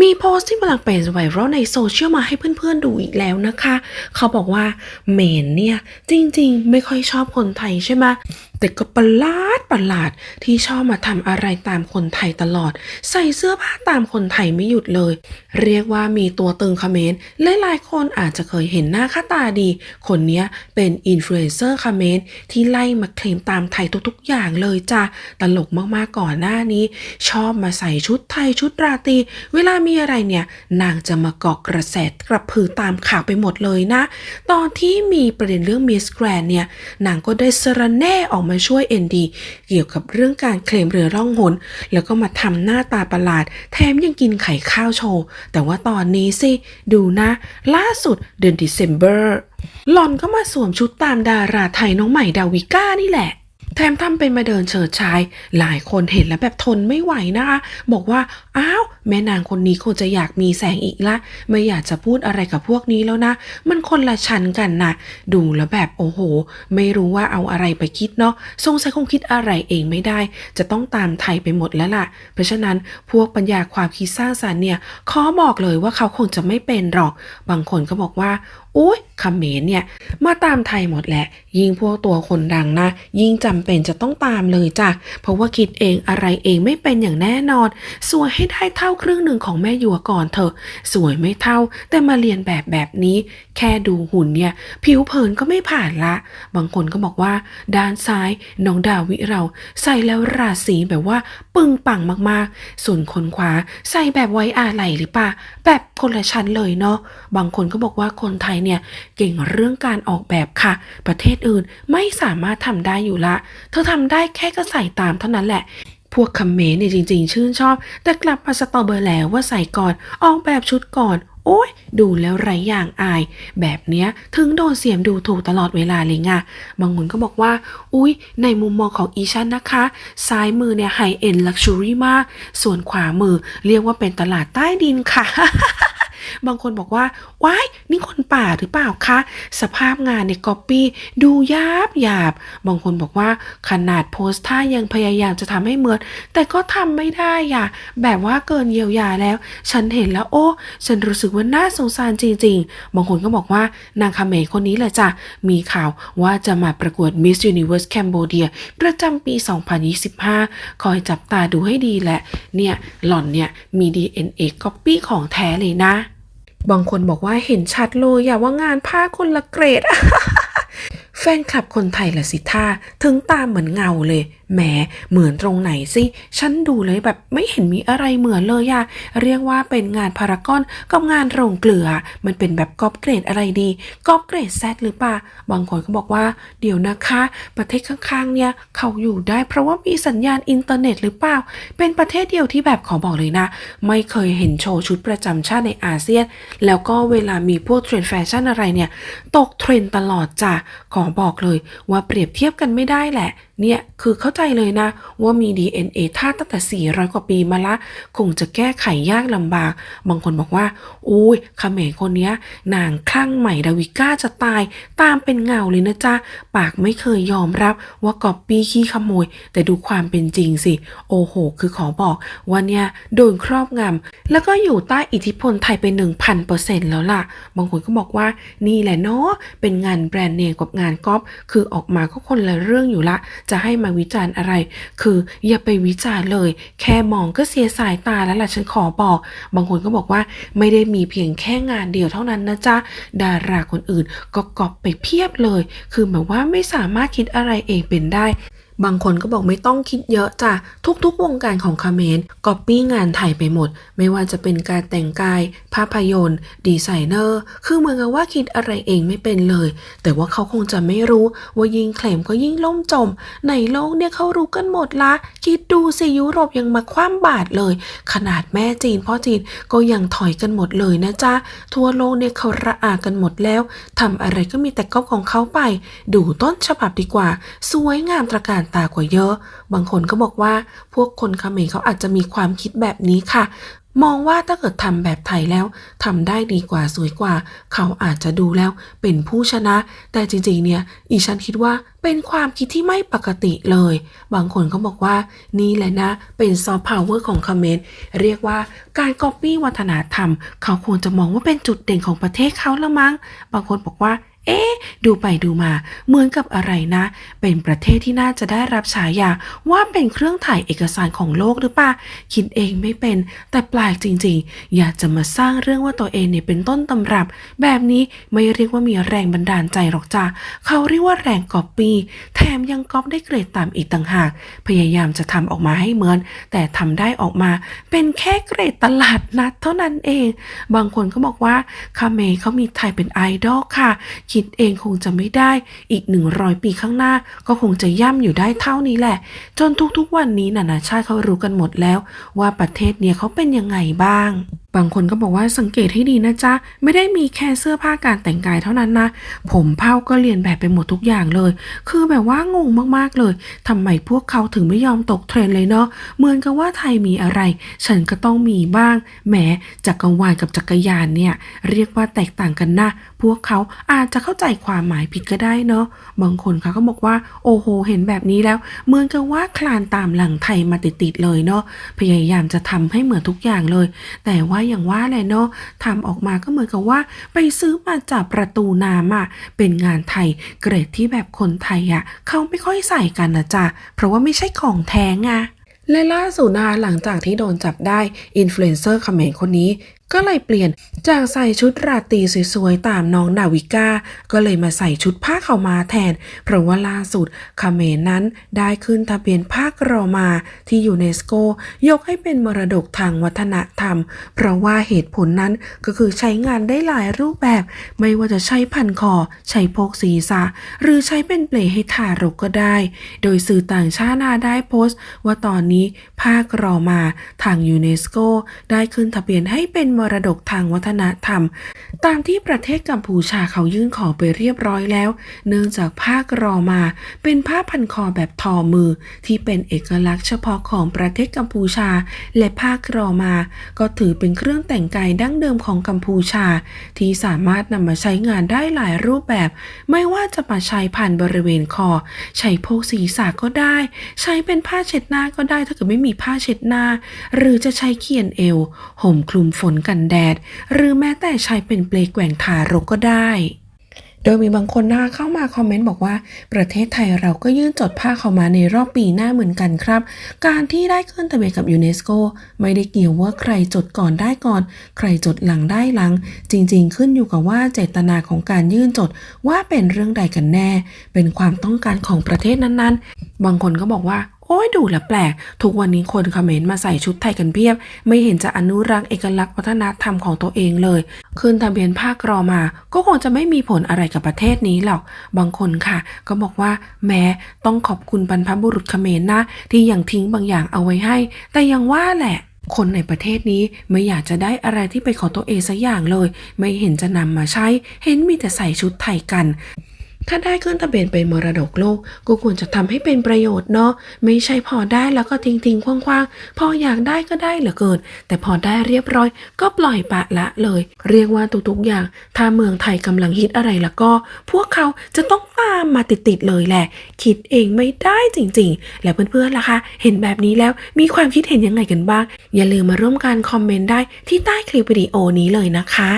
มีโพสต์ที่กำลังเป็นไวรัลในโซเชียลมาให้เพื่อนๆดูอีกแล้วนะคะ เขาบอกว่าเมนเนี่ย จริงๆ ไม่ค่อยชอบคนไทยใช่ไหม แต่ก็ประหลาดประหลาดที่ชอบมาทำอะไรตามคนไทยตลอด ใส่เสื้อผ้าตามคนไทยไม่หยุดเลย เรียกว่ามีตัวตึงคอมเขมนต์หลายๆคนอาจจะเคยเห็นหน้าค่าตาดี คนนี้เป็นอินฟลูเอนเซอร์คอมเขมนต์ที่ไล่มาเคลมตามไทยทุกๆ อย่างเลยจ้ะตลกมากๆก่อนหน้านี้ ชอบมาใส่ชุดไทยชุดราตรีเวลามีอะไรเนี่ย นางจะมาเกาะกระแสกระพือตามข่าวไปหมดเลยนะ ตอนที่มีประเด็นเรื่องมิสแกรนเนี่ยนางก็ได้สระแน่ออกมาช่วยเอ็นดีเกี่ยวกับเรื่องการเคลมเรือร่องหน แล้วก็มาทำหน้าตาประหลาด แถมยังกินไข่ข้าวโชว์ แต่ว่าตอนนี้สิ ดูนะ ล่าสุดเดือน December หลอนก็มาสวมชุดตามดาราไทยน้องใหม่ดาวิก้านี่แหละ แถมทำเป็นมาเดินเฉิดฉาย หลายคนเห็นแล้วแบบทนไม่ไหวนะคะ บอกว่า อ้าว แม่นางคนนี้คงจะอยากมีแสงอีกละ ไม่อยากจะพูดอะไรกับพวกนี้แล้วนะ มันคนละชั้นกันนะดูแล้วแบบโอ้โห ไม่รู้ว่าเอาอะไรไปคิดเนาะสงสัยคงคิดอะไรเองไม่ได้ จะต้องตามไทยไปหมดแล้วล่ะ เพราะฉะนั้นพวกปัญญาความคิดสร้างสรรค์เนี่ยขอบอกเลยว่าเขาคงจะไม่เป็นหรอก บางคนก็บอกว่าโอ้ยเขมรเนี่ย มาตามไทยหมดแหละ ยิ่งพวกตัวคนดังนะ ยิ่งจำเป็นจะต้องตามเลยจ้ะ เพราะว่าคิดเองอะไรเองไม่เป็นอย่างแน่นอน สวยให้ได้เท่าครึ่งหนึ่งของแม่ยัวก่อนเถอะ สวยไม่เท่า แต่มาเรียนแบบแบบนี้ แค่ดูหุ่นเนี่ย ผิวเผินก็ไม่ผ่านละ บางคนก็บอกว่า ด้านซ้ายน้องดาวิเราใส่แล้วราศีแบบว่าปึงปังมากๆ ส่วนคนขวาใส่แบบไว้อาไหลหรือปะแบบคนละชั้นเลยเนาะ บางคนก็บอกว่าคนไทยเนี่ยเก่งเรื่องการออกแบบค่ะ ประเทศอื่นไม่สามารถทำได้อยู่ละ เธอทำได้แค่ก็ใส่ตามเท่านั้นแหละพวกคอมเมนเนี่ยจริง ๆ ชื่นชอบ แต่กลับมาสตอเบอร์แล้วว่าใส่ก่อน ออกแบบชุดก่อน โอ้ย ดูแล้วไรอย่างอาย แบบเนี้ยถึงโดนเสียมดูถูกตลอดเวลาเลยไงบางคนก็บอกว่า อุ้ยในมุมมองของอีชันนะคะ ซ้ายมือเนี่ยไฮเอ็นลักชัวรี่มาก ส่วนขวามือเรียกว่าเป็นตลาดใต้ดินค่ะ บางคนบอกว่าว้ายนี่คนป่าหรือเปล่าคะ สภาพงานในก๊อปปี้ดูยาบหยาบ บางคนบอกว่าขนาดโพสท่ายังพยายามจะทำให้เหมือน แต่ก็ทำไม่ได้อะแบบว่าเกินเยียวยาแล้ว ฉันเห็นแล้วโอ้ ฉันรู้สึกว่าน่าสงสารจริง ๆ บางคนก็บอกว่านางคาเมคนนี้แหละจ้ะ มีข่าวว่าจะมาประกวด Miss Universe Cambodia ประจำปี 2025 คอยจับตาดูให้ดีแหละ เนี่ย หล่อนเนี่ยมี DNA ก๊อปปี้ของแท้เลยนะ บางคนบอกว่าเห็นชัดเลยอย่าว่างานผ้าคนละเกรด แฟนคลับคนไทยละสิท่าถึงตาเหมือนเงาเลยแหมเหมือนตรงไหนสิ ฉันดูเลยแบบไม่เห็นมีอะไรเหมือนเลยอะเรียกว่าเป็นงานพารากอนกับงานโรงเกลือ มันเป็นแบบกอบเกรดอะไรดีกอบเกรดแซดหรือเปล่าบางคนก็บอกว่า เดี๋ยวนะคะ ประเทศข้างๆเนี่ยเขาอยู่ได้เพราะว่ามีสัญญาณอินเทอร์เน็ตหรือเปล่า เป็นประเทศเดียวที่แบบขอบอกเลยนะ ไม่เคยเห็นโชว์ชุดประจำชาติในอาเซียน แล้วก็เวลามีพวกเทรนด์แฟชั่นอะไรเนี่ย ตกเทรนด์ตลอดจ้ะขอบอกเลยว่าเปรียบเทียบกันไม่ได้แหละ เนี่ยคือเข้าใจเลยนะ ว่ามี DNA ท่าตั้งแต่ 400 กว่าปีมาละ คงจะแก้ไขยากลำบาก บางคนบอกว่า อุ้ยเขมรคนเนี้ยนางคลั่งใหม่ดาวิก้าจะตายตามเป็นเงาเลยนะจ๊ะ ปากไม่เคยยอมรับว่ากอบปี้ขี้ขโมย แต่ดูความเป็นจริงสิ โอ้โห คือขอบอกว่าเนี่ยโดนครอบงำแล้วก็อยู่ใต้อิทธิพลไทยไป 1,000%แล้วล่ะ บางคนก็บอกว่านี่แหละเนาะเป็นงานแบรนด์เนมกับงานก๊อปคือออกมาก็คนละเรื่องอยู่ละ จะให้มาวิจารณ์อะไร คืออย่าไปวิจารณ์เลย แค่มองก็เสียสายตาแล้วล่ะฉันขอบอก บางคนก็บอกว่าไม่ได้มีเพียงแค่งานเดียวเท่านั้นนะจ๊ะ ดาราคนอื่นก็ก๊อปไปเพียบเลย คือแบบว่าไม่สามารถคิดอะไรเองเป็นได้ บางคนก็บอกไม่ต้องคิดเยอะจ้ะทุกๆ วงการของคาเขมนก๊อปปี้งานไทยไปหมด ไม่ว่าจะเป็นการแต่งกาย ภาพยนตร์ ดีไซเนอร์ คือเหมือนกับว่าคิดอะไรเองไม่เป็นเลย แต่ว่าเขาคงจะไม่รู้ว่ายิ่งเคลมก็ยิ่งล่มจม ในโลกเนี่ยเขารู้กันหมดละ คิดดูสิยุโรปยังมาคว่ำบาตรเลย ขนาดแม่จีนพ่อจีนก็ยังถอยกันหมดเลยนะจ๊ะทั่วโลกเนี่ยเขาระอากันหมดแล้วทำอะไรก็มีแต่ก๊อปของเขาไป ดูต้นฉบับดีกว่า สวยงามตระการตากว่าเยอะ บางคนก็บอกว่าพวกคนเขมรเขาอาจจะมีความคิดแบบนี้ค่ะ มองว่าถ้าเกิดทำแบบไทยแล้วทำได้ดีกว่าสวยกว่า เขาอาจจะดูแล้วเป็นผู้ชนะ แต่จริงๆเนี่ยอีฉันคิดว่าเป็นความคิดที่ไม่ปกติเลย บางคนก็บอกว่านี่แหละนะ เป็นซอฟต์พาวเวอร์ของคอมเขมนต์เรียกว่าการก๊อปปี้วัฒนธรรม เขาควรจะมองว่าเป็นจุดเด่นของประเทศเขาละมั้ง บางคนบอกว่า เอ๊ะ ดูไปดูมา เหมือนกับอะไรนะ เป็นประเทศที่น่าจะได้รับฉายาว่าเป็นเครื่องถ่ายเอกสารของโลกหรือปล่าคิดเองไม่เป็น แต่แปลกจริง ๆ อยากจะมาสร้างเรื่องว่าตัวเองเนี่ยเป็นต้นตำรับ แบบนี้ไม่เรียกว่ามีแรงบันดาลใจหรอกจ้าเขาเรียกว่าแรงก๊อปปี้แถมยังก๊อปได้เกรดต่ำอีกต่างหาก พยายามจะทำออกมาให้เหมือน แต่ทำได้ออกมาเป็นแค่เกรดตลาดนัดเท่านั้นเอง บางคนก็บอกว่าคาเมเขามีไทยเป็นไอดอลค่ะคิดเองคงจะไม่ได้ อีก 100 ปีข้างหน้าก็คงจะย่ำอยู่ได้เท่านี้แหละ จนทุกๆวันนี้นานาชาติเขารู้กันหมดแล้ว ว่าประเทศเนี่ยเขาเป็นยังไงบ้าง บางคนก็บอกว่าสังเกตให้ดีนะจ๊ะ ไม่ได้มีแค่เสื้อผ้าการแต่งกายเท่านั้นนะ ผมเผ้าก็เรียนแบบไปหมดทุกอย่างเลย คือแบบว่างงมากๆเลยทำไมพวกเขาถึงไม่ยอมตกเทรนเลยเนาะ เหมือนกับว่าไทยมีอะไร ฉันก็ต้องมีบ้าง แหมจักรวาลกับจักรยานเนี่ย เรียกว่าแตกต่างกันนะ พวกเขาอาจจะเข้าใจความหมายผิดก็ได้เนาะ บางคนเขาก็บอกว่า โอ้โห เห็นแบบนี้แล้ว เหมือนกับว่าคลานตามหลังไทยมาติดๆเลยเนาะ พยายามจะทำให้เหมือนทุกอย่างเลย แต่ว่าอย่างว่าแหละเนาะทำออกมาก็เหมือนกับว่าไปซื้อมาจากประตูน้ำอะเป็นงานไทยเกรดที่แบบคนไทยอะเขาไม่ค่อยใส่กันนะจ๊ะเพราะว่าไม่ใช่ของแท้งอะและล่าสุดนะคะหลังจากที่โดนจับได้ อินฟลูเอนเซอร์เขมรคนนี้ ก็เลยเปลี่ยนจากใส่ชุดราตรีสวยๆ ตามน้องนาวิก้า ก็เลยมาใส่ชุดผ้าเขามาแทน เพราะว่าล่าสุดเมรนั้นได้ขึ้นทะเบียนผ้ากรอมาที่ยูเนสโก ยกให้เป็นมรดกทางวัฒนธรรม เพราะว่าเหตุผลนั้นก็คือใช้งานได้หลายรูปแบบ ไม่ว่าจะใช้พันคอ ใช้พกศีรษะ หรือใช้เป็นเปลให้ทารกก็ได้ โดยสื่อต่างชาตินาได้โพสต์ ว่าตอนนี้ภาครอมาทางยูเนสโก ได้ขึ้นทะเบียนให้เป็นมรดกทางวัฒนธรรม ตามที่ประเทศกัมพูชาเขายื่นขอไปเรียบร้อยแล้ว เนื่องจากภาครอมาเป็นผ้าพันคอแบบทอมือที่เป็นเอกลักษณ์เฉพาะของประเทศกัมพูชา และภาครอมา ก็ถือเป็นเครื่องแต่งกายดั้งเดิมของกัมพูชา ที่สามารถนำมาใช้งานได้หลายรูปแบบ ไม่ว่าจะมาใช้ผ่านบริเวณคอ ใช้โพกศีรษะก็ได้ ใช้เป็นผ้าเช็ดหน้าก็ได้ถ้าเกิดไม่มีผ้าเช็ดหน้า หรือจะใช้เขียนเอว ห่มคลุมฝนกันแดด หรือแม้แต่ใช้เป็นเปลแกว่งทารกก็ได้ โดยมีบางคนนะคะเข้ามาคอมเมนต์บอกว่า ประเทศไทยเราก็ยื่นจดผ้าเข้ามาในรอบปีหน้าเหมือนกันครับ การที่ได้ขึ้นทะเบียนกับยูเนสโกไม่ได้เกี่ยวว่าใครจดก่อนได้ก่อน ใครจดหลังได้หลัง จริงๆ ขึ้นอยู่กับว่าเจตนาของการยื่นจดว่าเป็นเรื่องใดกันแน่ เป็นความต้องการของประเทศนั้นๆ บางคนก็บอกว่า โอ้ยดูแลแปลก ทุกวันนี้คนเขมรมาใส่ชุดไทยกันเพียบ ไม่เห็นจะอนุรักษ์เอกลักษณ์วัฒนธรรมของตัวเองเลย ขึ้นทะเบียนภาครอมา ก็คงจะไม่มีผลอะไรกับประเทศนี้หรอก บางคนค่ะ ก็บอกว่า แม้ต้องขอบคุณบรรพบุรุษเขมรนะ ที่ยังทิ้งบางอย่างเอาไว้ให้ แต่ยังว่าแหละคนในประเทศนี้ไม่อยากจะได้อะไรที่เป็นของตัวเองสักอย่างเลย ไม่เห็นจะนำมาใช้ เห็นมีแต่ใส่ชุดไทยกัน ถ้าได้ขึ้นทะเบียนเป็นมรดกโลก ก็ควรจะทำให้เป็นประโยชน์เนาะ ไม่ใช่พอได้แล้วก็ทิ้งทิ้งคว้างๆ พออยากได้ก็ได้เหลือเกิน แต่พอได้เรียบร้อย ก็ปล่อยปะละเลย เรียกว่าทุกๆอย่าง ถ้าเมืองไทยกำลังฮิตอะไรแล้วก็ พวกเขาจะต้องตามมาติดๆเลยแหละ คิดเองไม่ได้จริงๆ แล้วเพื่อนๆล่ะคะ เห็นแบบนี้แล้วมีความคิดเห็นยังไงกันบ้าง อย่าลืมมาร่วมกันคอมเมนต์ได้ที่ใต้คลิปวิดีโอนี้เลยนะคะ